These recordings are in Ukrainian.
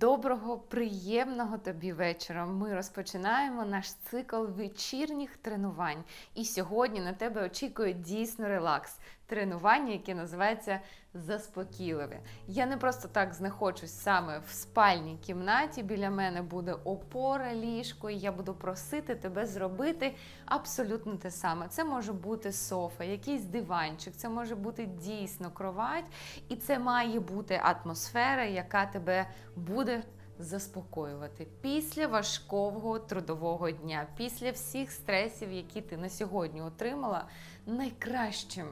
Доброго, приємного тобі вечора. Ми розпочинаємо наш цикл вечірніх тренувань. І сьогодні на тебе очікує дійсно релакс. Тренування, яке називається заспокійливе. Я не просто так знаходжусь саме в спальній кімнаті. Біля мене буде опора, ліжко, і я буду просити тебе зробити абсолютно те саме. Це може бути софа, якийсь диванчик, це може бути дійсно кровать, і це має бути атмосфера, яка тебе буде заспокоювати після важкого трудового дня, після всіх стресів, які ти на сьогодні отримала, найкращим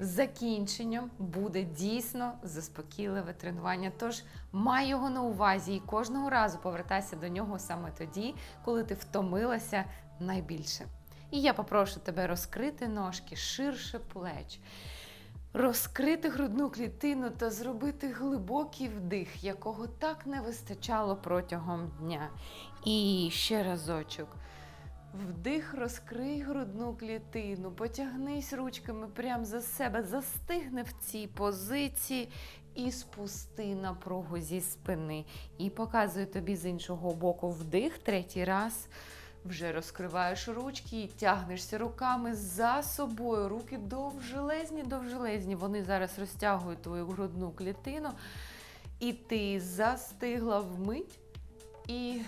закінченням буде дійсно заспокійливе тренування. Тож май його на увазі і кожного разу повертайся до нього саме тоді, коли ти втомилася найбільше. І я попрошу тебе розкрити ножки ширше плеч. Розкрити грудну клітину та зробити глибокий вдих, якого так не вистачало протягом дня. І ще разочок. Вдих, розкрий грудну клітину, потягнись ручками прямо за себе, застигни в цій позиції і спусти напругу зі спини. І показую тобі з іншого боку вдих, третій раз. Вже розкриваєш ручки і тягнешся руками за собою. Руки довжелезні, довжелезні. Вони зараз розтягують твою грудну клітину. І ти застигла вмить і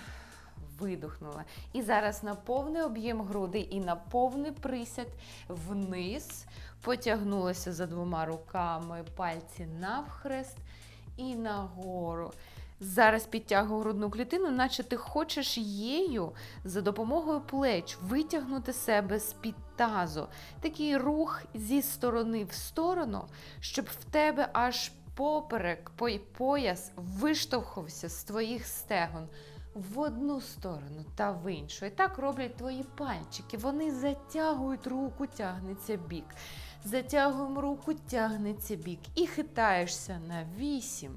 видохнула. І зараз на повний об'єм груди і на повний присядь вниз. Потягнулася за двома руками, пальці навхрест і нагору. Зараз підтягую грудну клітину, наче ти хочеш її за допомогою плеч витягнути себе з-під тазу. Такий рух зі сторони в сторону, щоб в тебе аж поперек, пояс виштовхувався з твоїх стегон в одну сторону та в іншу. І так роблять твої пальчики. Вони затягують руку, тягнеться бік. Затягуємо руку, тягнеться бік. І хитаєшся на вісім.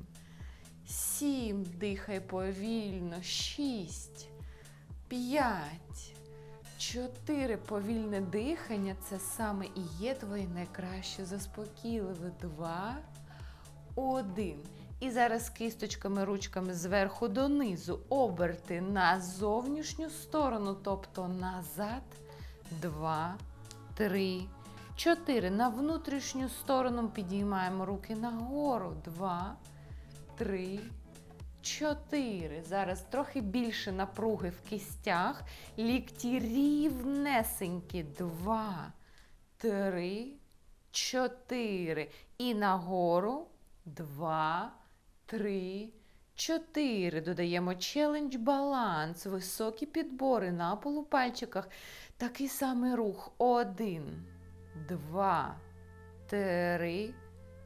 Сім, дихай повільно, шість, п'ять, чотири. Повільне дихання це саме і є твоє найкраще заспокійливе. Два, один. І зараз кисточками, ручками зверху донизу оберти на зовнішню сторону, тобто назад. Два, три, чотири. На внутрішню сторону підіймаємо руки нагору. Два три, чотири. Зараз трохи більше напруги в кістях. Лікті рівнесенькі. Два, три, чотири. І нагору. Два, три, чотири. Додаємо челендж баланс. Високі підбори на полупальчиках. Такий самий рух. Один, два, три,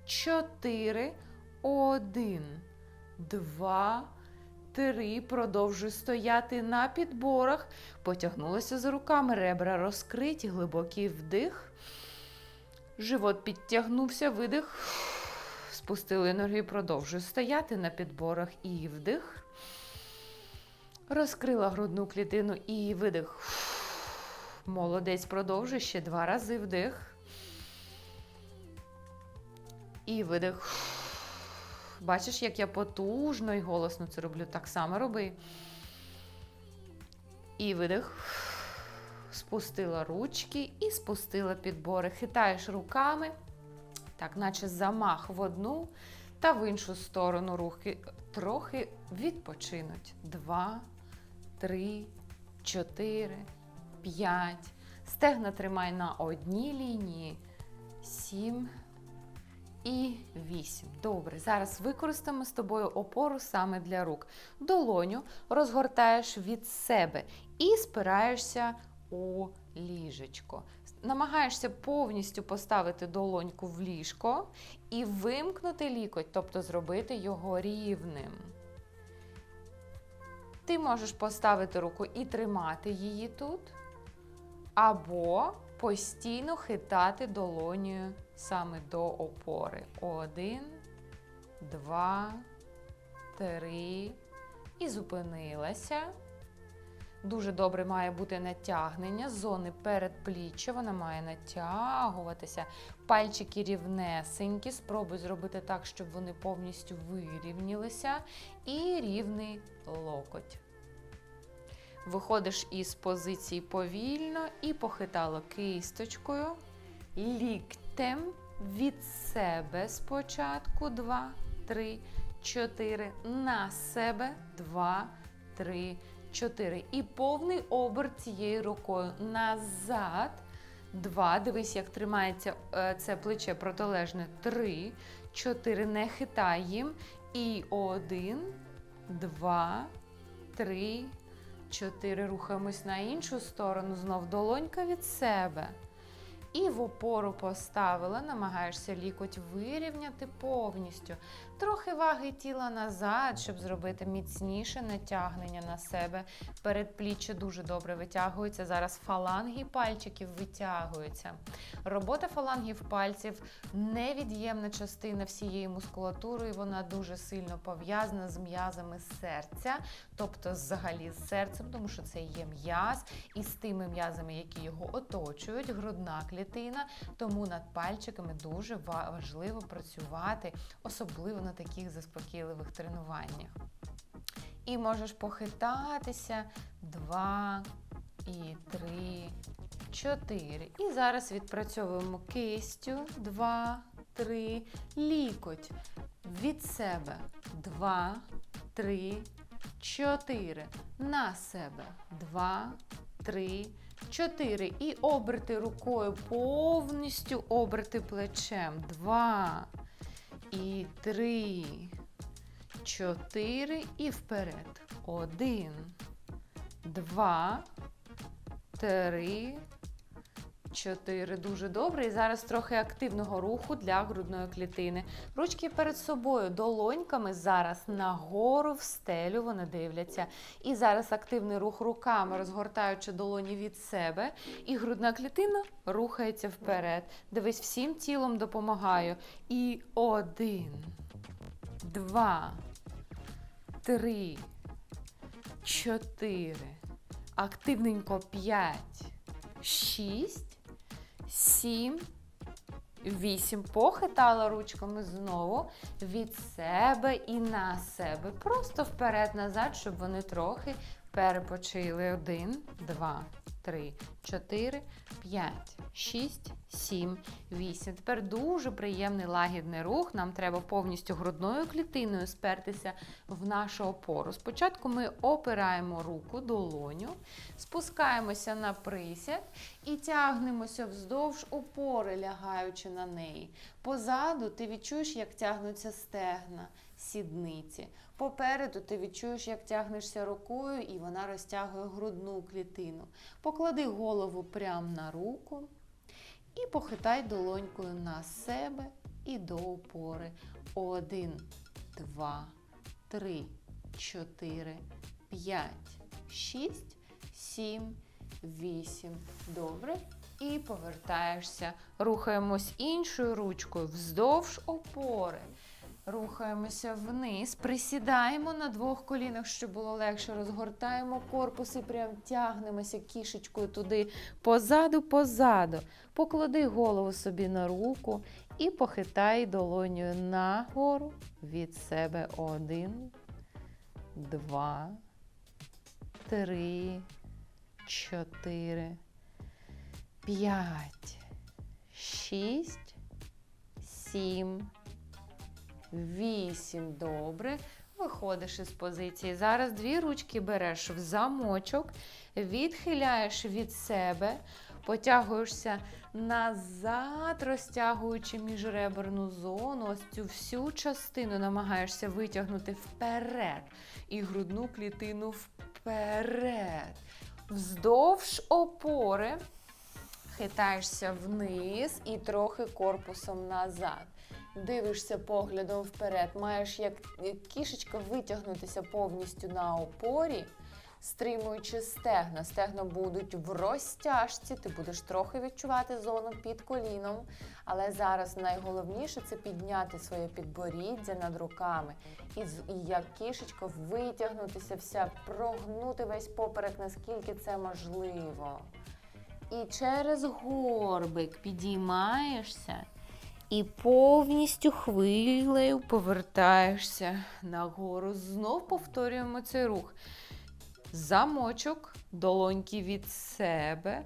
чотири. Один, два, три. Продовжуй стояти на підборах. Потягнулася за руками. Ребра розкриті, глибокий вдих. Живот підтягнувся, видих. Спустили енергію, продовжуй стояти на підборах і вдих. Розкрила грудну клітину і видих. Молодець, продовжуй ще два рази вдих. І видих. Бачиш, як я потужно і голосно це роблю. Так само роби. І видих. Спустила ручки і спустила підбори. Хитаєш руками, так, наче замах в одну та в іншу сторону рухи трохи відпочинуть. Два, три, чотири, п'ять. Стегна тримай на одній лінії. Сім і 8. Добре, зараз використаємо з тобою опору саме для рук. Долоню розгортаєш від себе і спираєшся у ліжечко. Намагаєшся повністю поставити долоньку в ліжко і вимкнути лікоть, тобто зробити його рівним. Ти можеш поставити руку і тримати її тут, або постійно хитати долонею саме до опори. Один, два, три. І зупинилася. Дуже добре має бути натягнення зони передпліччя, вона має натягуватися. Пальчики рівнесенькі. Спробуй зробити так, щоб вони повністю вирівнялися. І рівний локоть. Виходиш із позиції повільно і похитало кисточкою, ліктем від себе спочатку. Два, три, чотири. На себе. Два, три, чотири. І повний оберт цією рукою назад. Два. Дивись, як тримається е, це плече протилежне. Три, чотири. Не хитай їм. І один, два, три, чотири. Рухаємось на іншу сторону. Знов долонька від себе. І в опору поставила, намагаєшся лікоть вирівняти повністю. Трохи ваги тіла назад, щоб зробити міцніше натягнення на себе. Передпліччя дуже добре витягується. Зараз фаланги пальчиків витягуються. Робота фалангів пальців невід'ємна частина всієї мускулатури. і Вона дуже сильно пов'язана з м'язами серця, тобто взагалі з серцем, тому що це є м'яз і з тими м'язами, які його оточують, грудна клітина. Тому над пальчиками дуже важливо працювати, особливо на таких заспокійливих тренуваннях. І можеш похитатися два і три, чотири. І зараз відпрацьовуємо кистю. Два, три, лікоть. Від себе. Два, три, чотири. На себе. Два, три, чотири. І оберти рукою повністю оберти плечем. Два. І три. Чотири. І вперед. Один. Два. Три. Чотири. Дуже добре. І зараз трохи активного руху для грудної клітини. Ручки перед собою, долоньками зараз нагору в стелю вони дивляться. І зараз активний рух руками, розгортаючи долоні від себе. І грудна клітина рухається вперед. Дивись, всім тілом допомагаю. І один, два, три, чотири. Активненько п'ять, шість, сім, вісім. Похитала ручками знову від себе і на себе. Просто вперед-назад, щоб вони трохи перепочили. Один, два, три, чотири, п'ять, шість, сім, вісім. Тепер дуже приємний лагідний рух. Нам треба повністю грудною клітиною спертися в нашу опору. Спочатку ми опираємо руку, долоню, спускаємося на присяд і тягнемося вздовж опори, лягаючи на неї. Позаду ти відчуєш, як тягнуться стегна, сідниці. Попереду ти відчуєш, як тягнешся рукою, і вона розтягує грудну клітину. Поклади голову прямо на руку і похитай долонькою на себе і до опори. Один, два, три, чотири, п'ять, шість, сім, вісім. Добре. І повертаєшся. Рухаємось іншою ручкою вздовж опори. Рухаємося вниз, присідаємо на двох колінах, щоб було легше. Розгортаємо корпус і прям тягнемося кішечкою туди позаду, позаду. Поклади голову собі на руку і похитай долонею нагору від себе. Один, два, три, чотири, п'ять, шість, сім. Вісім. Добре. Виходиш із позиції. Зараз дві ручки береш в замочок, відхиляєш від себе, потягуєшся назад, розтягуючи міжреберну зону. Ось цю всю частину намагаєшся витягнути вперед. І грудну клітину вперед. Вздовж опори. Хитаєшся вниз і трохи корпусом назад. Дивишся поглядом вперед, маєш як кішечка витягнутися повністю на опорі, стримуючи стегна. Стегна будуть в розтяжці, ти будеш трохи відчувати зону під коліном. Але зараз найголовніше це підняти своє підборіддя над руками. І як кішечка витягнутися вся, прогнути весь поперек, наскільки це можливо. І через горбик підіймаєшся і повністю хвилею повертаєшся нагору. Знов повторюємо цей рух. Замочок, долоньки від себе.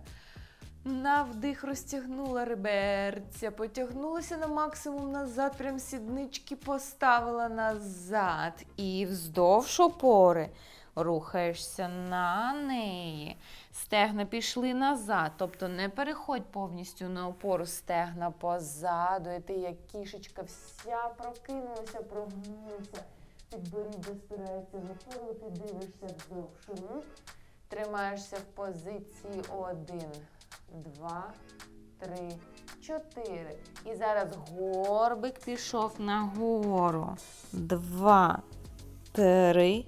На вдих розтягнула реберця, потягнулася на максимум назад, прям сіднички поставила назад. І вздовж опори рухаєшся на неї. Стегна пішли назад, тобто не переходь повністю на опору стегна позаду. І ти як кішечка вся прокинулася, прогнулася. Підборіддя спирається в опору, ти дивишся рук. Тримаєшся в позиції один, два, три, чотири. І зараз горбик пішов нагору. Два, три,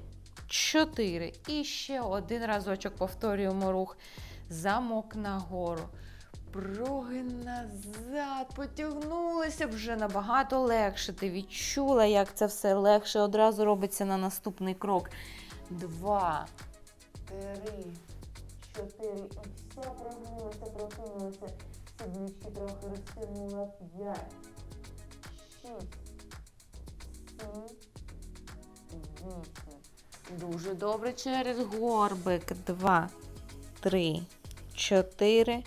чотири. І ще один разочок повторюємо рух. Замок нагору. Прогин назад, потягнулася вже набагато легше. Ти відчула, як це все легше одразу робиться на наступний крок. Два, три, чотири. І вся прогнулася, прокинулася. Сіднички трохи розтягнула. П'ять, шість, сім, вісім. Дуже добре через горбик. Два, три, чотири,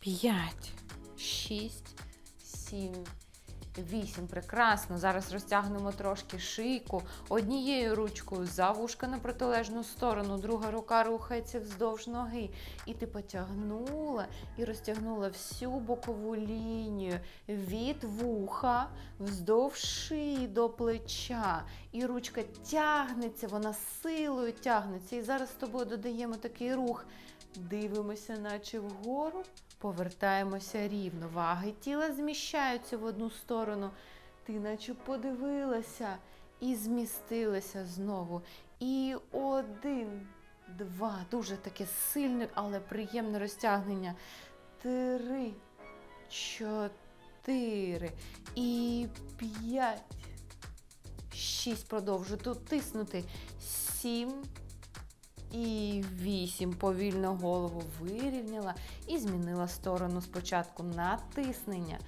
п'ять, шість, сім. Вісім. Прекрасно. Зараз розтягнемо трошки шийку. Однією ручкою за вушка на протилежну сторону, друга рука рухається вздовж ноги. І ти потягнула і розтягнула всю бокову лінію від вуха вздовж шиї до плеча. І ручка тягнеться, вона силою тягнеться. І зараз з тобою додаємо такий рух. Дивимося, наче вгору, повертаємося рівно. Ваги тіла зміщаються в одну сторону. Ти наче подивилася і змістилася знову. І один, два. Дуже таке сильне, але приємне розтягнення. Три, чотири і п'ять. Шість. Продовжу тут тиснути. Сім. І вісім. Повільно голову вирівняла і змінила сторону спочатку натиснення.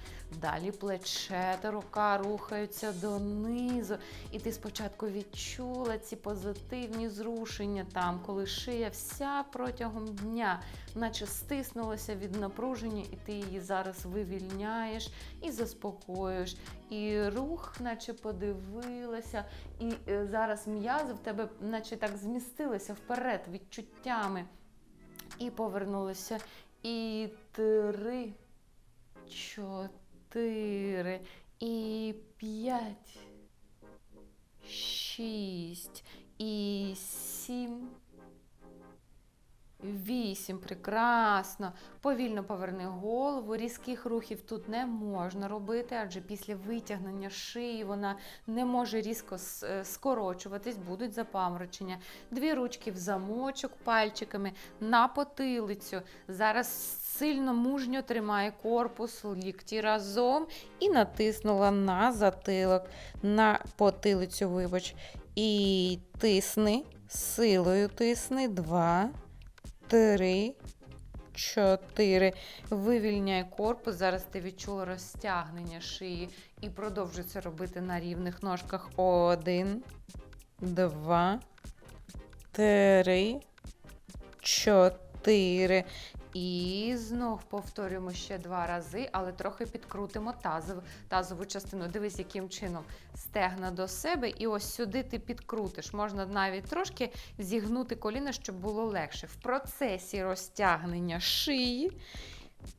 Далі плече та рука рухаються донизу. І ти спочатку відчула ці позитивні зрушення там, коли шия вся протягом дня, наче стиснулася від напруження, і ти її зараз вивільняєш і заспокоюєш. І рух, наче подивилася, і е, зараз м'язи в тебе, наче так змістилися вперед відчуттями. І повернулися. І три, чотири, і п'ять, шість, і сім. Вісім. Прекрасно. Повільно поверни голову. Різких рухів тут не можна робити, адже після витягнення шиї вона не може різко е, скорочуватись, будуть запаморочення. Дві ручки в замочок пальчиками на потилицю. Зараз сильно мужньо тримає корпус, лікті разом і натиснула на затилок, на потилицю, вибач. І тисни, силою тисни. Два, три, чотири. Вивільняй корпус. Зараз ти відчула розтягнення шиї і продовжуй це робити на рівних ножках. Один, два, три, чотири. І знов повторюємо ще два рази, але трохи підкрутимо тазову, тазову частину. Дивись, яким чином стегна до себе, і ось сюди ти підкрутиш. Можна навіть трошки зігнути коліна, щоб було легше. В процесі розтягнення шиї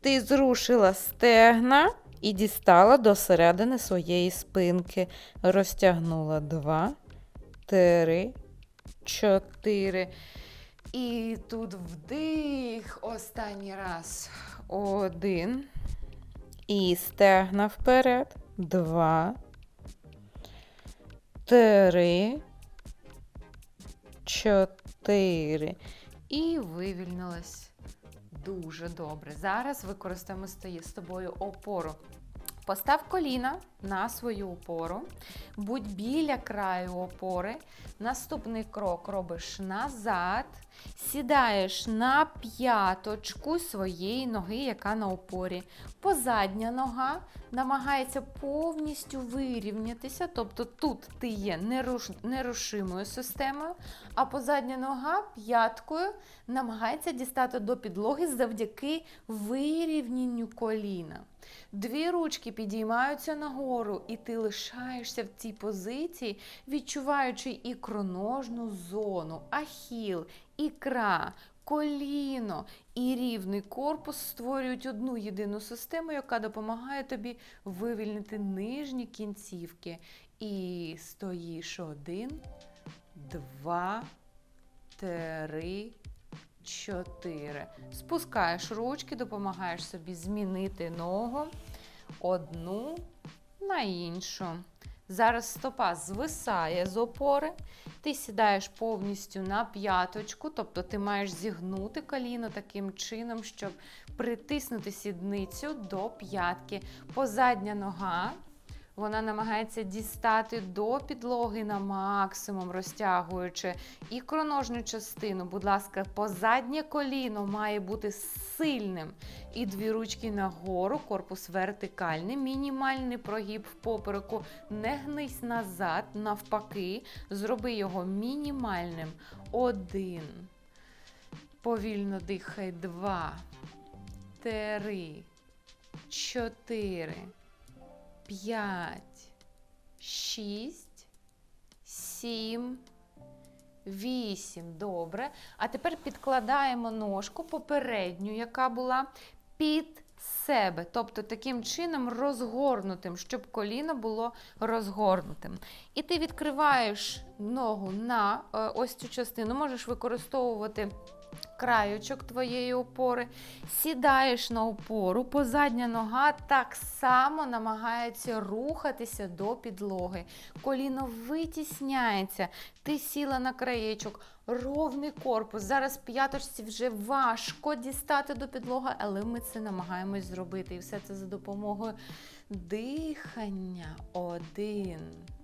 ти зрушила стегна і дістала до середини своєї спинки. Розтягнула два, три, чотири. І тут вдих. Останній раз. Один. І стегна вперед. Два. Три. чотири. І вивільнилась дуже добре. Зараз використаємо з тобою опору. Постав коліна на свою опору, будь біля краю опори. Наступний крок робиш назад, сідаєш на п'яточку своєї ноги, яка на опорі. Позадня нога намагається повністю вирівнятися, тобто тут ти є неруш... нерушимою системою, а позадня нога п'яткою намагається дістати до підлоги завдяки вирівнянню коліна. Дві ручки підіймаються нагору, і ти лишаєшся в цій позиції, відчуваючи ікроножну зону, ахіл, ікра, коліно і рівний корпус створюють одну єдину систему, яка допомагає тобі вивільнити нижні кінцівки. І стоїш один, два, три, чотири. Спускаєш ручки, допомагаєш собі змінити ногу одну на іншу. Зараз стопа звисає з опори. Ти сідаєш повністю на п'яточку, тобто ти маєш зігнути коліно таким чином, щоб притиснути сідницю до п'ятки. Позадня нога. Вона намагається дістати до підлоги на максимум, розтягуючи ікроножну частину. Будь ласка, позаднє коліно має бути сильним. І дві ручки нагору, корпус вертикальний, мінімальний прогиб в попереку. Не гнись назад, навпаки, зроби його мінімальним. Один. Повільно дихай. Два. Три. Чотири. П'ять. Шість. Сім. Вісім. Добре. А тепер підкладаємо ножку попередню, яка була під себе. Тобто таким чином розгорнутим, щоб коліно було розгорнутим. І ти відкриваєш ногу на е, ось цю частину, можеш використовувати. Краючок твоєї опори, сідаєш на опору, позадня нога так само намагається рухатися до підлоги. Коліно витісняється, ти сіла на краєчок, ровний корпус. Зараз п'яточці вже важко дістати до підлоги, але ми це намагаємось зробити. І все це за допомогою дихання. Один.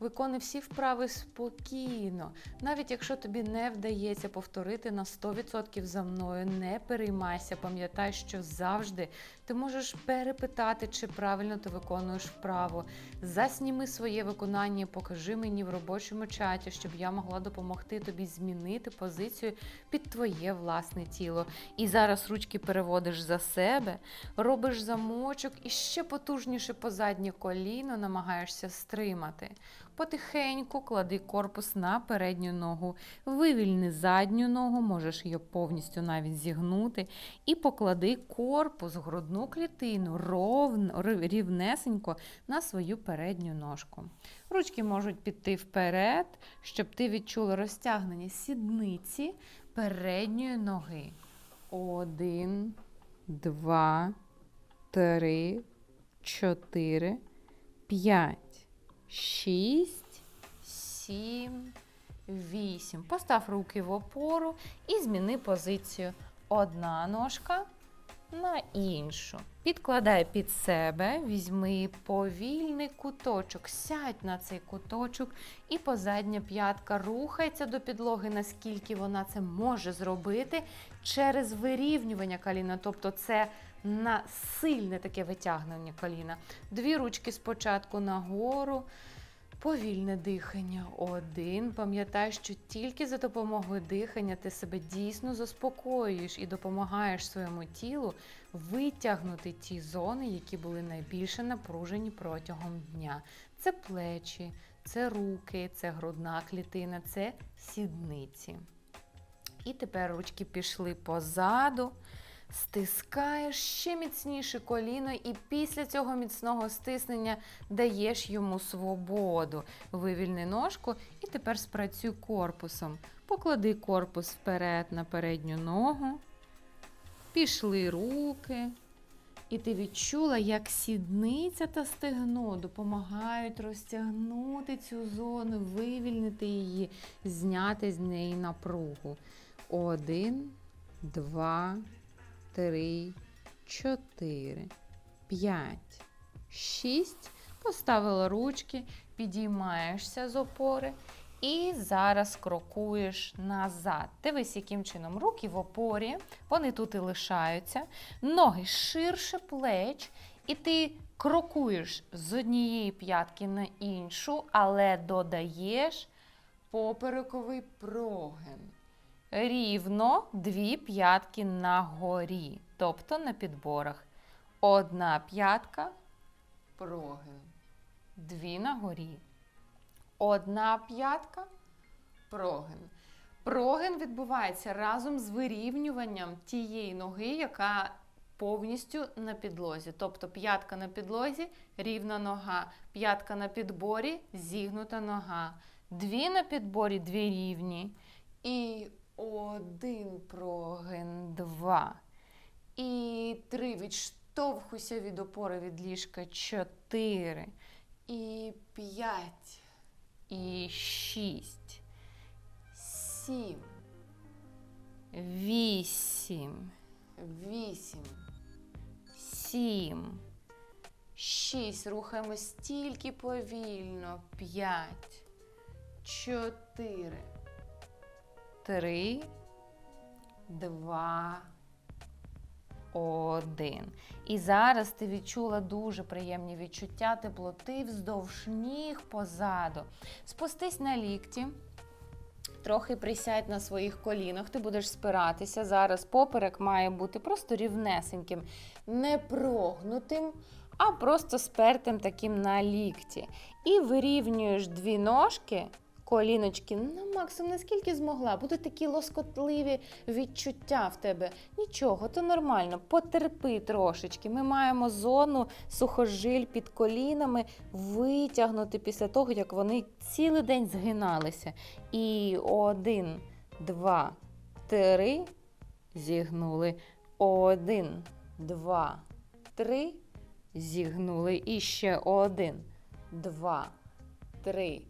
Виконуй всі вправи спокійно. Навіть якщо тобі не вдається повторити на 100% за мною, не переймайся, пам'ятай, що завжди ти можеш перепитати, чи правильно ти виконуєш вправу. Засніми своє виконання, покажи мені в робочому чаті, щоб я могла допомогти тобі змінити позицію під твоє власне тіло. І зараз ручки переводиш за себе, робиш замочок і ще потужніше позаднє коліно намагаєшся стримати. Потихеньку клади корпус на передню ногу, вивільни задню ногу, можеш її повністю навіть зігнути, і поклади корпус, грудну клітину ровно, рівнесенько на свою передню ножку. Ручки можуть піти вперед, щоб ти відчула розтягнення сідниці передньої ноги. Один, два, три, чотири, п'ять. Шість, сім, вісім. Постав руки в опору і зміни позицію. Одна ножка на іншу. Підкладай під себе, візьми повільний куточок, сядь на цей куточок, і позадня п'ятка рухається до підлоги, наскільки вона це може зробити через вирівнювання коліна. Тобто це на сильне таке витягнення коліна. Дві ручки спочатку нагору. Повільне дихання. Один. Пам'ятай, що тільки за допомогою дихання ти себе дійсно заспокоюєш і допомагаєш своєму тілу витягнути ті зони, які були найбільше напружені протягом дня. Це плечі, це руки, це грудна клітина, це сідниці. І тепер ручки пішли позаду. Стискаєш ще міцніше коліно, і після цього міцного стиснення даєш йому свободу. Вивільни ножку і тепер спрацюй корпусом. Поклади корпус вперед на передню ногу. Пішли руки. І ти відчула, як сідниця та стегно допомагають розтягнути цю зону, вивільнити її, зняти з неї напругу. Один, два, три, чотири, п'ять, шість. Поставила ручки, підіймаєшся з опори. І зараз крокуєш назад. Дивись, яким чином руки в опорі, вони тут і лишаються, ноги ширше плеч, і ти крокуєш з однієї п'ятки на іншу, але додаєш поперековий прогин. Рівно дві п'ятки на горі, тобто на підборах. Одна п'ятка прогин, дві на горі. Одна п'ятка прогин. Прогин відбувається разом з вирівнюванням тієї ноги, яка повністю на підлозі. Тобто п'ятка на підлозі рівна нога, п'ятка на підборі зігнута нога. Дві на підборі, дві рівні. І один прогин, два. І три. Відштовхуйся від опори від ліжка. Чотири. І п'ять. І шість. Сім. Вісім. Вісім. Сім. Шість. Рухаємось стільки повільно. П'ять. Чотири. Три. Два. Один. І зараз ти відчула дуже приємні відчуття теплоти вздовж ніг позаду. Спустись на лікті. Трохи присядь на своїх колінах, ти будеш спиратися. Зараз поперек має бути просто рівнесеньким, не прогнутим, а просто спертим таким на лікті. І вирівнюєш дві ножки, коліночки на максимум, наскільки змогла. Будуть такі лоскотливі відчуття в тебе. Нічого, то нормально. Потерпи трошечки. Ми маємо зону сухожиль під колінами витягнути після того, як вони цілий день згиналися. І один, два, три. Зігнули. Один, два, три. Зігнули. І ще один, два, три.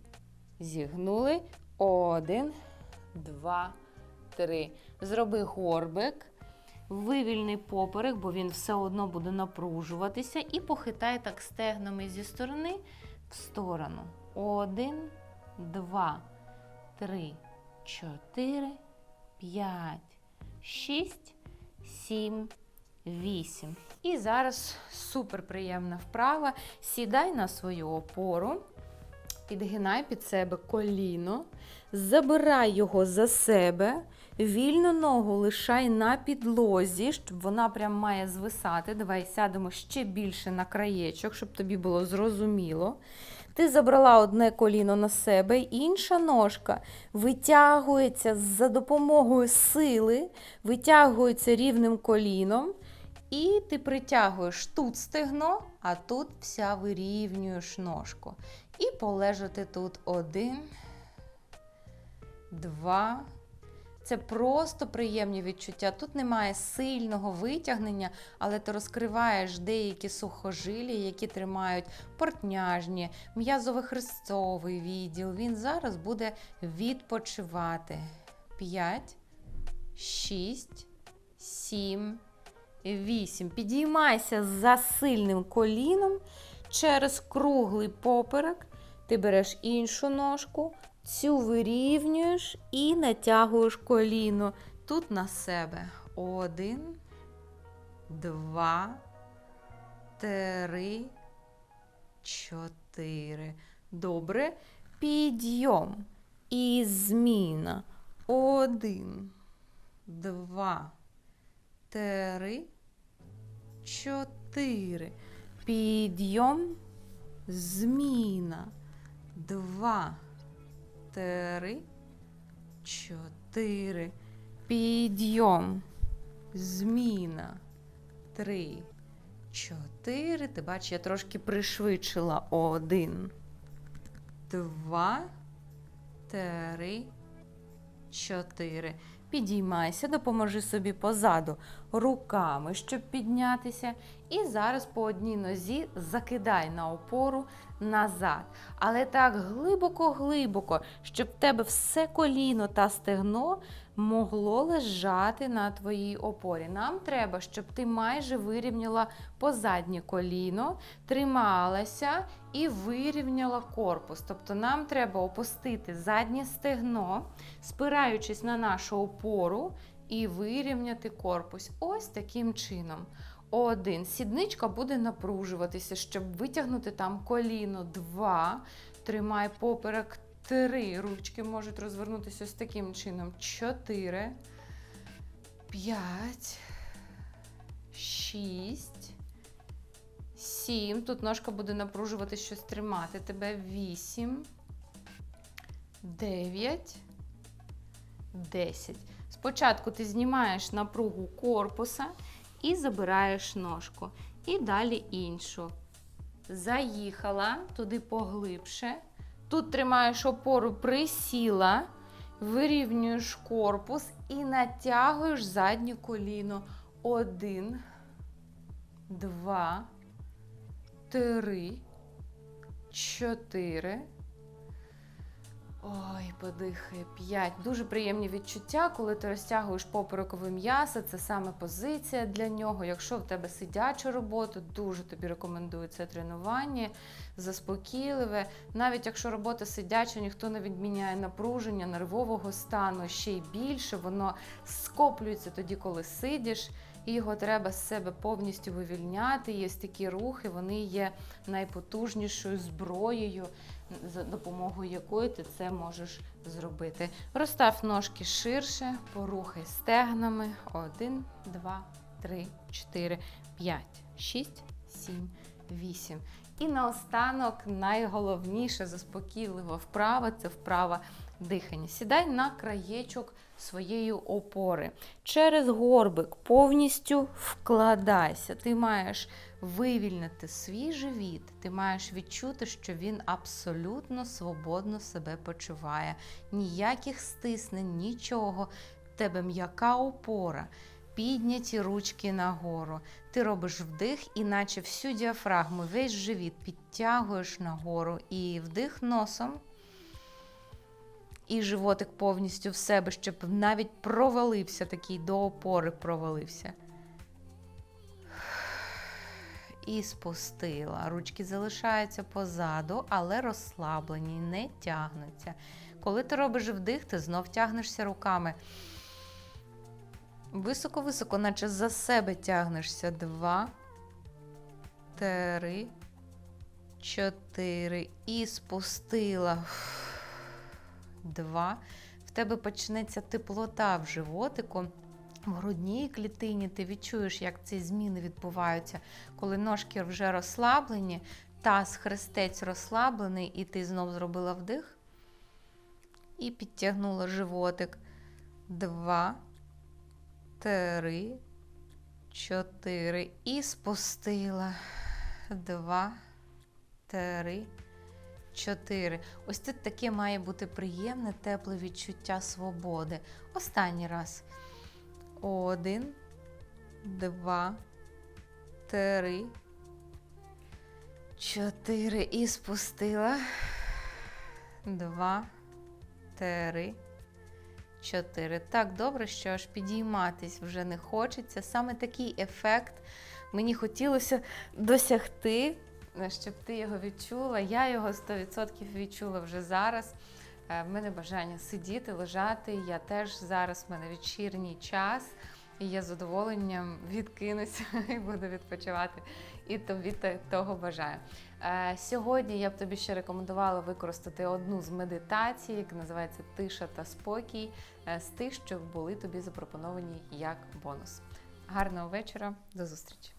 Зігнули. Один, два, три. Зроби горбик. Вивільни поперек, бо він все одно буде напружуватися. І похитай так стегнами зі сторони в сторону. Один, два, три, чотири, п'ять, шість, сім, вісім. І зараз суперприємна вправа. Сідай на свою опору. Підгинай під себе коліно, забирай його за себе, вільну ногу лишай на підлозі, щоб вона прям має звисати. Давай сядемо ще більше на краєчок, щоб тобі було зрозуміло. Ти забрала одне коліно на себе, інша ножка витягується за допомогою сили, витягується рівним коліном. І ти притягуєш тут стегно, а тут вся вирівнюєш ножку. І полежати тут один, два. Це просто приємні відчуття. Тут немає сильного витягнення, але ти розкриваєш деякі сухожилі, які тримають портняжні, м'язово-хрестцовий відділ. Він зараз буде відпочивати. П'ять, шість, сім, вісім. Підіймайся за сильним коліном через круглий поперек. Ти береш іншу ножку, цю вирівнюєш і натягуєш коліно тут на себе. Один, два, три, чотири. Добре. Підйом. І зміна. Один, два, три, чотири. Підйом, зміна. Два, три, чотири. Підйом, зміна. Три, чотири. Ти бачиш, я трошки пришвидшила. Один, два, три, чотири. Підіймайся, допоможи собі позаду. Руками, щоб піднятися. І зараз по одній нозі закидай на опору назад. Але так глибоко-глибоко, щоб в тебе все коліно та стегно могло лежати на твоїй опорі. Нам треба, щоб ти майже вирівняла позаднє коліно, трималася і вирівняла корпус. Тобто нам треба опустити заднє стегно, спираючись на нашу опору, і вирівняти корпус. Ось таким чином. Один. Сідничка буде напружуватися, щоб витягнути там коліно. Два. Тримай поперек. Три. Ручки можуть розвернутися ось таким чином. Чотири. П'ять. Шість. Сім. Тут ножка буде напружувати щось тримати тебе. Вісім. Дев'ять. Десять. Спочатку ти знімаєш напругу корпуса і забираєш ножку. І далі іншу. Заїхала туди поглибше. Тут тримаєш опору, присіла, вирівнюєш корпус і натягуєш заднє коліно. Один, два, три, чотири. Ой, подихай, п'ять. Дуже приємні відчуття, коли ти розтягуєш поперекове м'ясо. Це саме позиція для нього. Якщо в тебе сидяча робота, дуже тобі рекомендую це тренування, заспокійливе. Навіть якщо робота сидяча, ніхто не відміняє напруження, нервового стану ще й більше, воно скоплюється тоді, коли сидиш. І його треба з себе повністю вивільняти. Є такі рухи, вони є найпотужнішою зброєю, за допомогою якої ти це можеш зробити. Розстав ножки ширше, порухай стегнами. Один, два, три, чотири, п'ять, шість, сім, вісім. І наостанок найголовніше заспокійливо вправа це вправа дихання. Сідай на краєчок своєї опори. Через горбик повністю вкладайся. Ти маєш вивільнити свій живіт, ти маєш відчути, що він абсолютно свободно себе почуває. Ніяких стиснень, нічого. В тебе м'яка опора. Підняті ручки нагору. Ти робиш вдих, іначе всю діафрагму, весь живіт підтягуєш нагору і вдих носом. І животик повністю в себе, щоб навіть провалився такий до опори провалився. І спустила. Ручки залишаються позаду, але розслаблені, не тягнуться. Коли ти робиш вдих, ти знов тягнешся руками. Високо-високо, наче за себе тягнешся. Два, три, чотири. І спустила. Два. В тебе почнеться теплота в животику. В грудній клітині ти відчуєш, як ці зміни відбуваються, коли ножки вже розслаблені, таз хрестець розслаблений, і ти знов зробила вдих. І підтягнула животик. Два, три, чотири. І спустила. Два, три, чотири. Ось тут таке має бути приємне, тепле відчуття свободи. Останній раз. Один, два, три, чотири. І спустила. Два, три, чотири. Так добре, що аж підійматись вже не хочеться. Саме такий ефект мені хотілося досягти, щоб ти його відчула. Я його 100% відчула вже зараз. Е, В мене бажання сидіти, лежати. Я теж зараз в мене вечірній час, і я з задоволенням відкинуся і буду відпочивати. І тобі того бажаю. Е, Сьогодні я б тобі ще рекомендувала використати одну з медитацій, яка називається Тиша та спокій, е, з тих, що були тобі запропоновані як бонус. Гарного вечора, до зустрічі!